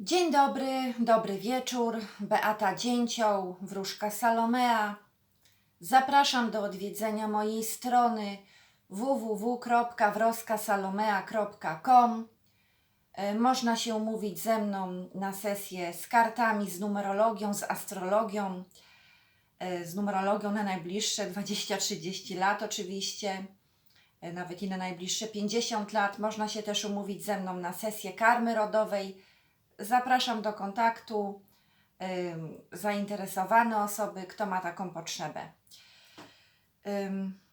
Dzień dobry, dobry wieczór. Beata Dzięcioł, wróżka Salomea. Zapraszam do odwiedzenia mojej strony www.wroskasalomea.com. E, Można się umówić ze mną na sesję z kartami, z numerologią, z astrologią, e, z numerologią na najbliższe 20-30 lat oczywiście, e, nawet i na najbliższe 50 lat. Można się też umówić ze mną na sesję karmy rodowej. Zapraszam do kontaktu zainteresowane osoby, kto ma taką potrzebę.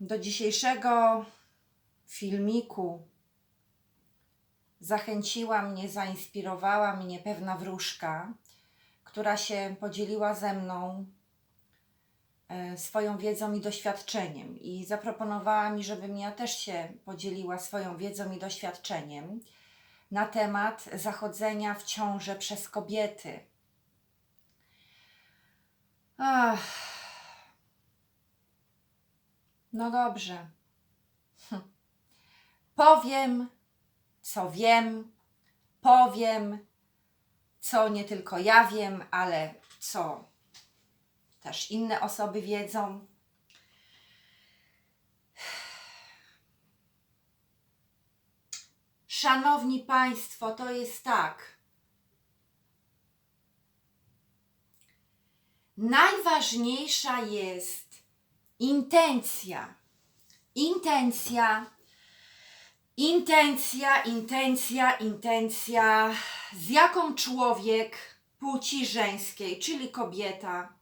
Do dzisiejszego filmiku zachęciła mnie, zainspirowała mnie pewna wróżka, która się podzieliła ze mną e, swoją wiedzą i doświadczeniem i zaproponowała mi, żebym ja też się podzieliła swoją wiedzą i doświadczeniem na temat zachodzenia w ciążę przez kobiety. Ach. No dobrze. Hm. Powiem, co wiem, powiem, co nie tylko ja wiem, ale co też inne osoby wiedzą. Szanowni Państwo, to jest tak. Najważniejsza jest intencja. Intencja, intencja, intencja, intencja, z jaką człowiek płci żeńskiej, czyli kobieta,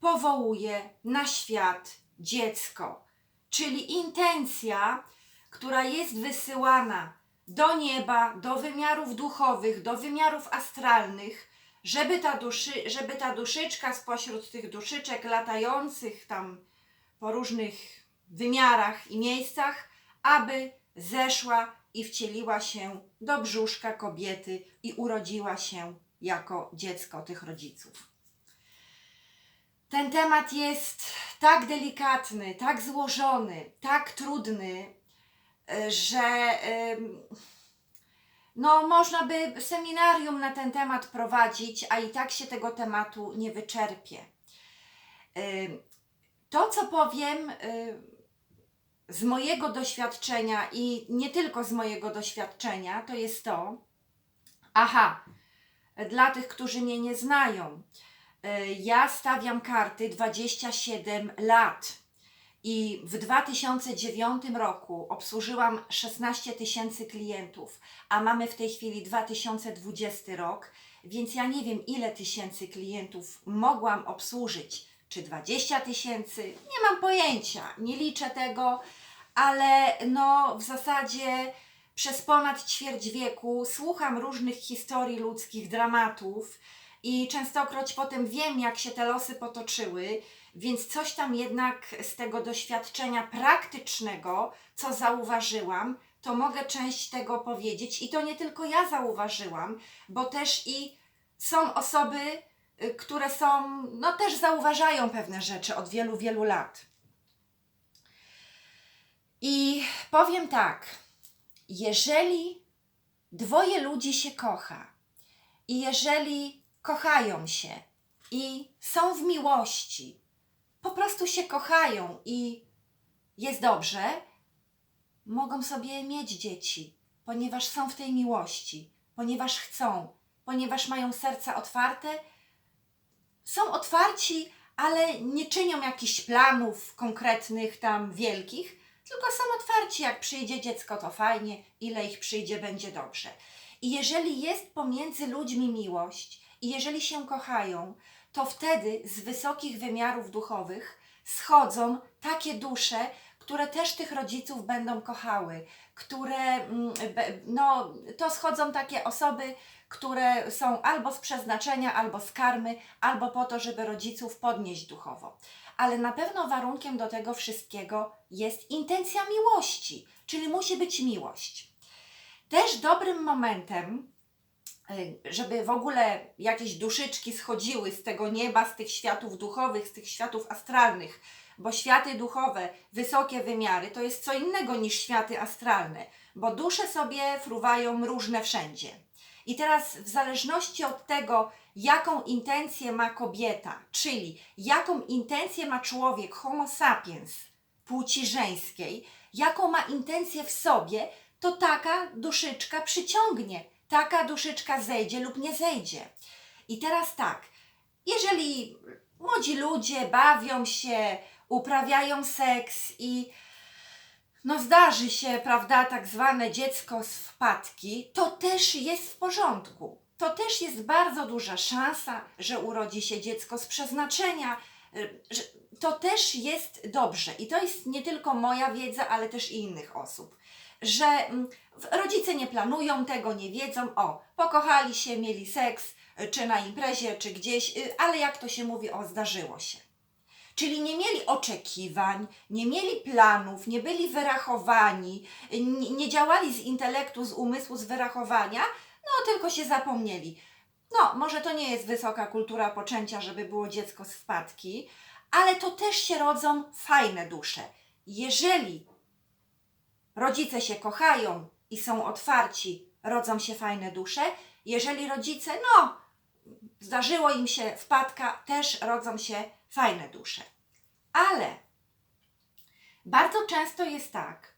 powołuje na świat dziecko. Czyli intencja, która jest wysyłana do nieba, do wymiarów duchowych, do wymiarów astralnych, żeby ta, duszy, żeby ta duszyczka spośród tych duszyczek latających tam po różnych wymiarach i miejscach, aby zeszła i wcieliła się do brzuszka kobiety i urodziła się jako dziecko tych rodziców. Ten temat jest tak delikatny, tak złożony, tak trudny, że ym, no, można by seminarium na ten temat prowadzić, a i tak się tego tematu nie wyczerpie. To, co powiem y, z mojego doświadczenia i nie tylko z mojego doświadczenia, to jest to, aha, dla tych, którzy mnie nie znają, y, ja stawiam karty 27 lat. I w 2009 roku obsłużyłam 16 tysięcy klientów, a mamy w tej chwili 2020 rok, więc ja nie wiem, ile tysięcy klientów mogłam obsłużyć. Czy 20 tysięcy? Nie mam pojęcia, nie liczę tego, ale no w zasadzie przez ponad ćwierć wieku słucham różnych historii ludzkich, dramatów i częstokroć potem wiem, jak się te losy potoczyły, więc coś tam jednak z tego doświadczenia praktycznego, co zauważyłam, to mogę część tego powiedzieć. I to nie tylko ja zauważyłam, bo też i są osoby, y, które są, no też zauważają pewne rzeczy od wielu, wielu lat. I powiem tak, jeżeli dwoje ludzi się kocha i jeżeli kochają się i są w miłości, po prostu się kochają i jest dobrze, mogą sobie mieć dzieci, ponieważ są w tej miłości, ponieważ chcą, ponieważ mają serca otwarte, są otwarci, ale nie czynią jakichś planów konkretnych, tam wielkich, tylko są otwarci. Jak przyjdzie dziecko, to fajnie, ile ich przyjdzie, będzie dobrze. I jeżeli jest pomiędzy ludźmi miłość i jeżeli się kochają, to wtedy z wysokich wymiarów duchowych schodzą takie dusze, które też tych rodziców będą kochały, które, mm, no, to schodzą takie osoby, które są albo z przeznaczenia, albo z karmy, albo po to, żeby rodziców podnieść duchowo. Ale na pewno warunkiem do tego wszystkiego jest intencja miłości, czyli musi być miłość. Też dobrym momentem, żeby w ogóle jakieś duszyczki schodziły z tego nieba, z tych światów duchowych, z tych światów astralnych, bo światy duchowe, wysokie wymiary, to jest co innego niż światy astralne, bo dusze sobie fruwają różne wszędzie. I teraz, w zależności od tego, jaką intencję ma kobieta, czyli jaką intencję ma człowiek, Homo sapiens, płci żeńskiej, jaką ma intencję w sobie, to taka duszyczka przyciągnie, taka duszyczka zejdzie lub nie zejdzie. I teraz tak, jeżeli młodzi ludzie bawią się, uprawiają seks i no zdarzy się, prawda, tak zwane dziecko z wpadki, to też jest w porządku. To też jest bardzo duża szansa, że urodzi się dziecko z przeznaczenia. y, to też jest dobrze. I to jest nie tylko moja wiedza, ale też innych osób. Że mm, rodzice nie planują tego, nie wiedzą. O, pokochali się, mieli seks, y, czy na imprezie, czy gdzieś, y, ale jak to się mówi, o, zdarzyło się. Czyli nie mieli oczekiwań, nie mieli planów, nie byli wyrachowani, nie, nie działali z intelektu, z umysłu, z wyrachowania, no tylko się zapomnieli. No, może to nie jest wysoka kultura poczęcia, żeby było dziecko z wpadki, ale to też się rodzą fajne dusze. Jeżeli rodzice się kochają i są otwarci, rodzą się fajne dusze. Jeżeli rodzice, no, zdarzyło im się wpadka, też rodzą się fajne dusze. Ale bardzo często jest tak,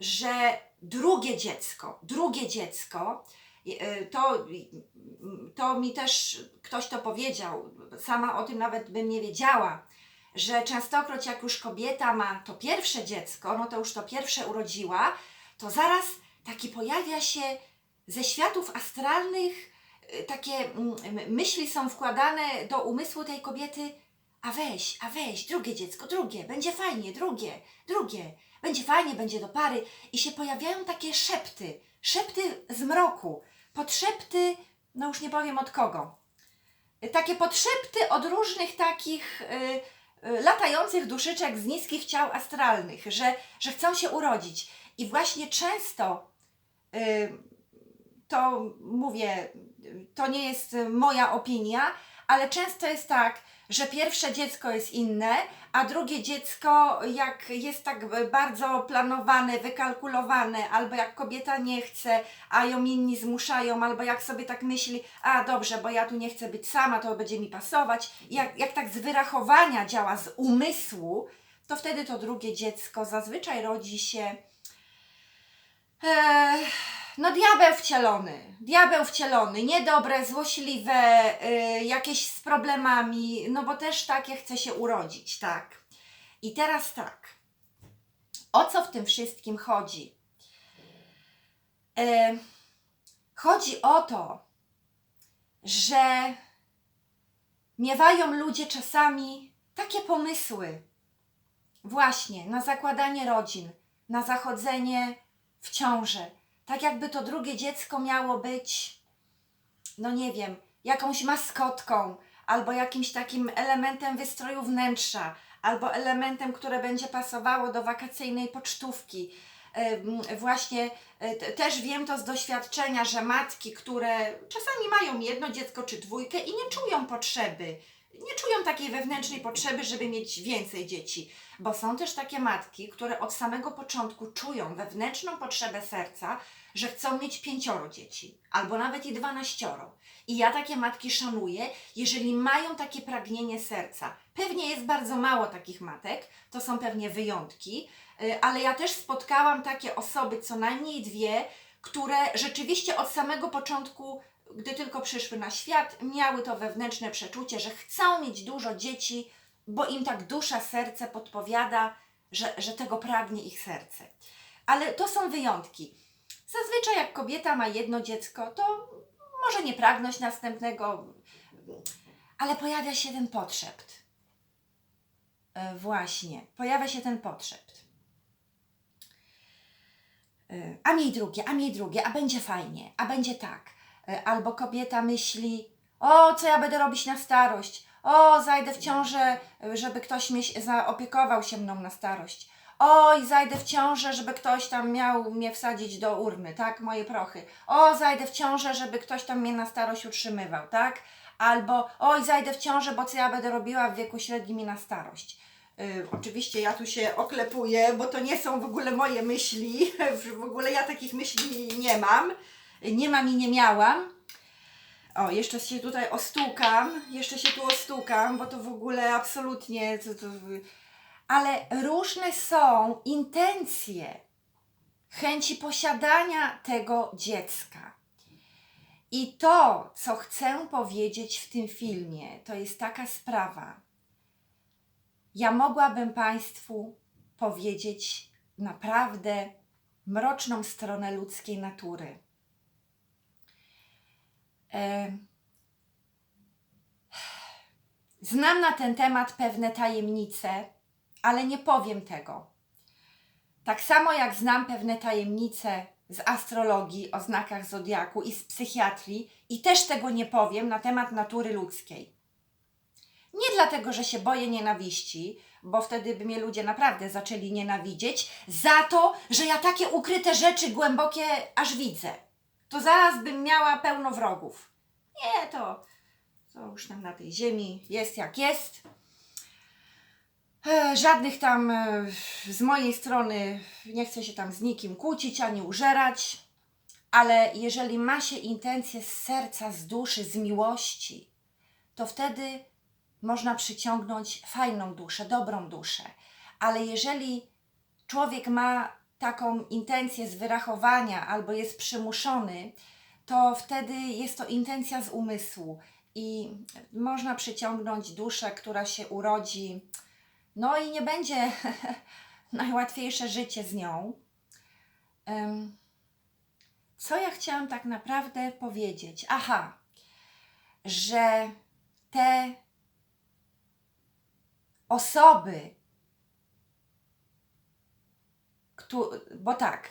że drugie dziecko, drugie dziecko, y, to, to mi też ktoś to powiedział, sama o tym nawet bym nie wiedziała, że częstokroć jak już kobieta ma to pierwsze dziecko, no to już to pierwsze urodziła, to zaraz taki pojawia się ze światów astralnych, y, takie mm, myśli są wkładane do umysłu tej kobiety, a weź, a weź, drugie dziecko, drugie, będzie fajnie, drugie, drugie, będzie fajnie, będzie do pary. I się pojawiają takie szepty, szepty z mroku, podszepty, no już nie powiem od kogo. Takie podszepty od różnych takich y, latających duszyczek z niskich ciał astralnych, że, że chcą się urodzić. I właśnie często y, to mówię, to nie jest moja opinia, ale często jest tak, że pierwsze dziecko jest inne, a drugie dziecko, jak jest tak bardzo planowane, wykalkulowane, albo jak kobieta nie chce, a ją inni zmuszają, albo jak sobie tak myśli, a dobrze, bo ja tu nie chcę być sama, to będzie mi pasować. Jak, jak tak z wyrachowania działa, z umysłu, to wtedy to drugie dziecko zazwyczaj rodzi się. E, no diabeł wcielony, diabeł wcielony, niedobre, złośliwe, y, jakieś z problemami, no bo też takie chce się urodzić, tak. I teraz tak, o co w tym wszystkim chodzi? E, chodzi o to, że miewają ludzie czasami takie pomysły właśnie na zakładanie rodzin, na zachodzenie w ciążę. Tak jakby to drugie dziecko miało być, no nie wiem, jakąś maskotką, albo jakimś takim elementem wystroju wnętrza, albo elementem, które będzie pasowało do wakacyjnej pocztówki. Właśnie y, też wiem to z doświadczenia, że matki, które czasami mają jedno dziecko czy dwójkę i nie czują potrzeby, nie czują takiej wewnętrznej potrzeby, żeby mieć więcej dzieci, bo są też takie matki, które od samego początku czują wewnętrzną potrzebę serca, że chcą mieć pięcioro dzieci, albo nawet i dwanaścioro. I ja takie matki szanuję, jeżeli mają takie pragnienie serca. Pewnie jest bardzo mało takich matek, to są pewnie wyjątki, y, ale ja też spotkałam takie osoby, co najmniej dwie, które rzeczywiście od samego początku, gdy tylko przyszły na świat, miały to wewnętrzne przeczucie, że chcą mieć dużo dzieci, bo im tak dusza, serce podpowiada, że, że tego pragnie ich serce. Ale to są wyjątki. Zazwyczaj jak kobieta ma jedno dziecko, to może nie pragnąć następnego, ale pojawia się ten potrzebt. E, Właśnie, pojawia się ten potrzebt. E, A miej drugie, a miej drugie, a będzie fajnie, a będzie tak. E, Albo kobieta myśli, o, co ja będę robić na starość, o, zajdę w ciążę, żeby ktoś mnie zaopiekował się mną na starość. Oj, zajdę w ciążę, żeby ktoś tam miał mnie wsadzić do urny, tak? Moje prochy. O, zajdę w ciążę, żeby ktoś tam mnie na starość utrzymywał, tak? Albo oj, zajdę w ciążę, bo co ja będę robiła w wieku średnim i na starość. Y, oczywiście ja tu się oklepuję, bo to nie są w ogóle moje myśli. W ogóle ja takich myśli nie mam. Nie mam i nie miałam. O, jeszcze się tutaj ostukam, jeszcze się tu ostukam, bo to w ogóle absolutnie. To, to, ale różne są intencje chęci posiadania tego dziecka. I to, co chcę powiedzieć w tym filmie, to jest taka sprawa. Ja mogłabym Państwu powiedzieć naprawdę mroczną stronę ludzkiej natury. Znam na ten temat pewne tajemnice, ale nie powiem tego. Tak samo jak znam pewne tajemnice z astrologii, o znakach zodiaku i z psychiatrii, i też tego nie powiem na temat natury ludzkiej. Nie dlatego, że się boję nienawiści, bo wtedy by mnie ludzie naprawdę zaczęli nienawidzieć, za to, że ja takie ukryte rzeczy głębokie aż widzę. To zaraz bym miała pełno wrogów. Nie, to, to już tam na tej ziemi jest jak jest. E, Żadnych tam e, z mojej strony nie chcę się tam z nikim kłócić ani użerać, ale jeżeli ma się intencje z serca, z duszy, z miłości, to wtedy można przyciągnąć fajną duszę, dobrą duszę. Ale jeżeli człowiek ma taką intencję z wyrachowania albo jest przymuszony, to wtedy jest to intencja z umysłu i można przyciągnąć duszę, która się urodzi no i nie będzie najłatwiejsze życie z nią. Co ja chciałam tak naprawdę powiedzieć? Aha, że te osoby, bo tak,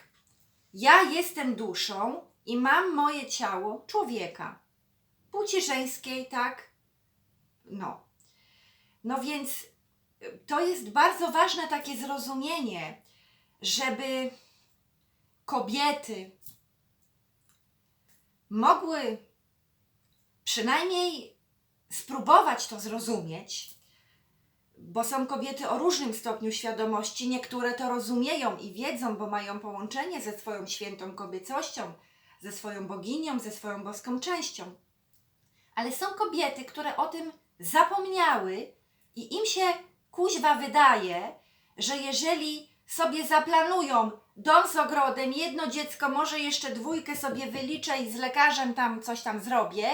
ja jestem duszą i mam moje ciało człowieka, płci żeńskiej, tak? No. No więc to jest bardzo ważne takie zrozumienie, żeby kobiety mogły przynajmniej spróbować to zrozumieć, bo są kobiety o różnym stopniu świadomości. Niektóre to rozumieją i wiedzą, bo mają połączenie ze swoją świętą kobiecością, ze swoją boginią, ze swoją boską częścią. Ale są kobiety, które o tym zapomniały i im się kuźwa wydaje, że jeżeli sobie zaplanują dom z ogrodem, jedno dziecko, może jeszcze dwójkę sobie wyliczę i z lekarzem tam coś tam zrobię,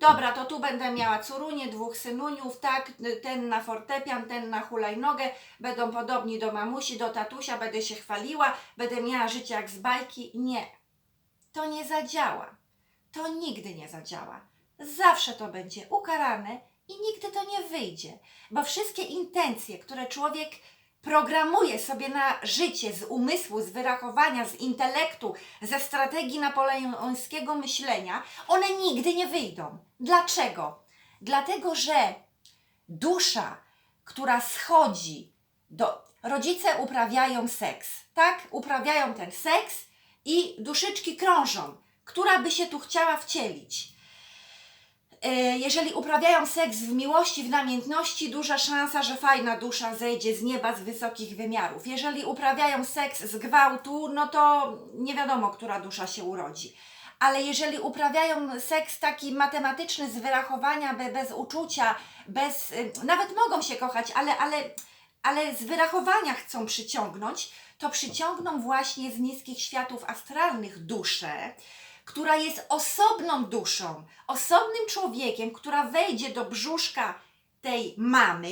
dobra, to tu będę miała córunię, dwóch synuniów, tak, ten na fortepian, ten na hulajnogę, będą podobni do mamusi, do tatusia, będę się chwaliła, będę miała życie jak z bajki. Nie, to nie zadziała. To nigdy nie zadziała. Zawsze to będzie ukarane i nigdy to nie wyjdzie, bo wszystkie intencje, które człowiek programuje sobie na życie z umysłu, z wyrachowania, z intelektu, ze strategii napoleońskiego myślenia, one nigdy nie wyjdą. Dlaczego? Dlatego, że dusza, która schodzi do. Rodzice uprawiają seks, tak? Uprawiają ten seks i duszyczki krążą, która by się tu chciała wcielić. E, jeżeli uprawiają seks w miłości, w namiętności, duża szansa, że fajna dusza zejdzie z nieba z wysokich wymiarów. Jeżeli uprawiają seks z gwałtu, no to nie wiadomo, która dusza się urodzi. Ale jeżeli uprawiają seks taki matematyczny z wyrachowania, be- bez uczucia, bez, y, nawet mogą się kochać, ale, ale, ale z wyrachowania chcą przyciągnąć, to przyciągną właśnie z niskich światów astralnych duszę, która jest osobną duszą, osobnym człowiekiem, która wejdzie do brzuszka tej mamy,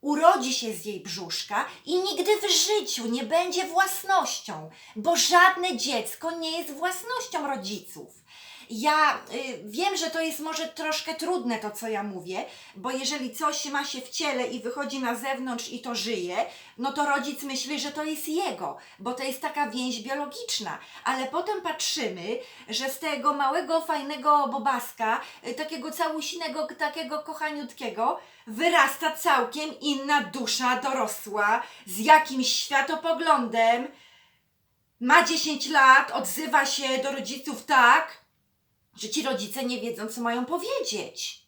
urodzi się z jej brzuszka i nigdy w życiu nie będzie własnością, bo żadne dziecko nie jest własnością rodziców. Ja y, wiem, że to jest może troszkę trudne to, co ja mówię, bo jeżeli coś ma się w ciele i wychodzi na zewnątrz i to żyje, no to rodzic myśli, że to jest jego, bo to jest taka więź biologiczna. Ale potem patrzymy, że z tego małego, fajnego bobaska, y, takiego całusinego, takiego kochaniutkiego, wyrasta całkiem inna dusza dorosła z jakimś światopoglądem. Ma 10 lat, odzywa się do rodziców tak, że ci rodzice nie wiedzą, co mają powiedzieć.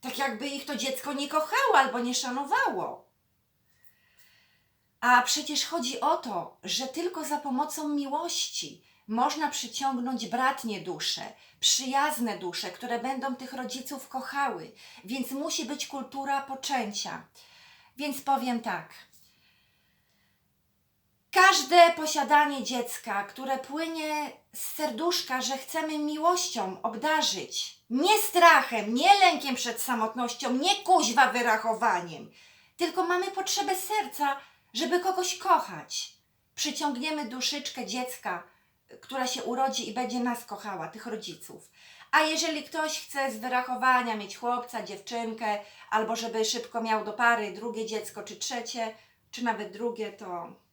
Tak jakby ich to dziecko nie kochało albo nie szanowało. A przecież chodzi o to, że tylko za pomocą miłości można przyciągnąć bratnie dusze, przyjazne dusze, które będą tych rodziców kochały, więc musi być kultura poczęcia. Więc powiem tak. Każde posiadanie dziecka, które płynie z serduszka, że chcemy miłością obdarzyć, nie strachem, nie lękiem przed samotnością, nie kuźwa wyrachowaniem, tylko mamy potrzebę serca, żeby kogoś kochać. Przyciągniemy duszyczkę dziecka, która się urodzi i będzie nas kochała, tych rodziców. A jeżeli ktoś chce z wyrachowania mieć chłopca, dziewczynkę, albo żeby szybko miał do pary drugie dziecko, czy trzecie, czy nawet drugie, to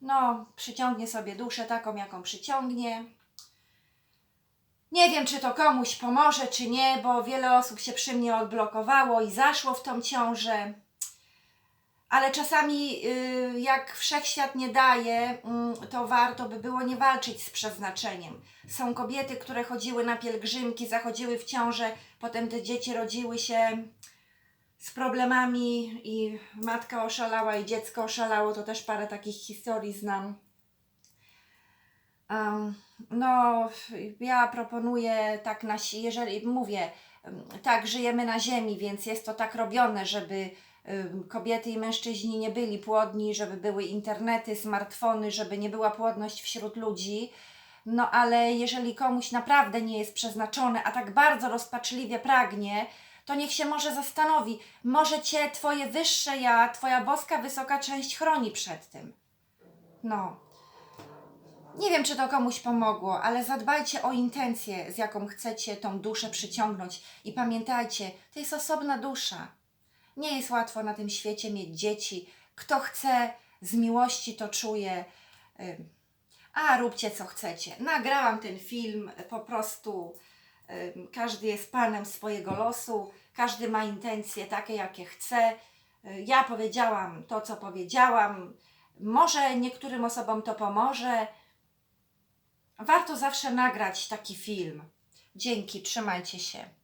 no, przyciągnie sobie duszę taką, jaką przyciągnie. Nie wiem, czy to komuś pomoże, czy nie, bo wiele osób się przy mnie odblokowało i zaszło w tą ciążę. Ale czasami, y, jak wszechświat nie daje, mm, to warto by było nie walczyć z przeznaczeniem. Są kobiety, które chodziły na pielgrzymki, zachodziły w ciążę, potem te dzieci rodziły się z problemami i matka oszalała i dziecko oszalało. To też parę takich historii znam. Em, no, ja proponuję tak na, jeżeli mówię, tak, żyjemy na ziemi, więc jest to tak robione, żeby kobiety i mężczyźni nie byli płodni, żeby były internety, smartfony, żeby nie była płodność wśród ludzi. No ale jeżeli komuś naprawdę nie jest przeznaczone, a tak bardzo rozpaczliwie pragnie, to niech się może zastanowi, może cię twoje wyższe ja, twoja boska wysoka część chroni przed tym. No. Nie wiem, czy to komuś pomogło, ale zadbajcie o intencję, z jaką chcecie tą duszę przyciągnąć. I pamiętajcie, to jest osobna dusza. Nie jest łatwo na tym świecie mieć dzieci. Kto chce z miłości, to czuje. A, róbcie co chcecie. Nagrałam ten film po prostu. Każdy jest panem swojego losu, każdy ma intencje takie, jakie chce. Y, Ja powiedziałam to, co powiedziałam. Może niektórym osobom to pomoże. Warto zawsze nagrać taki film. Dzięki, trzymajcie się.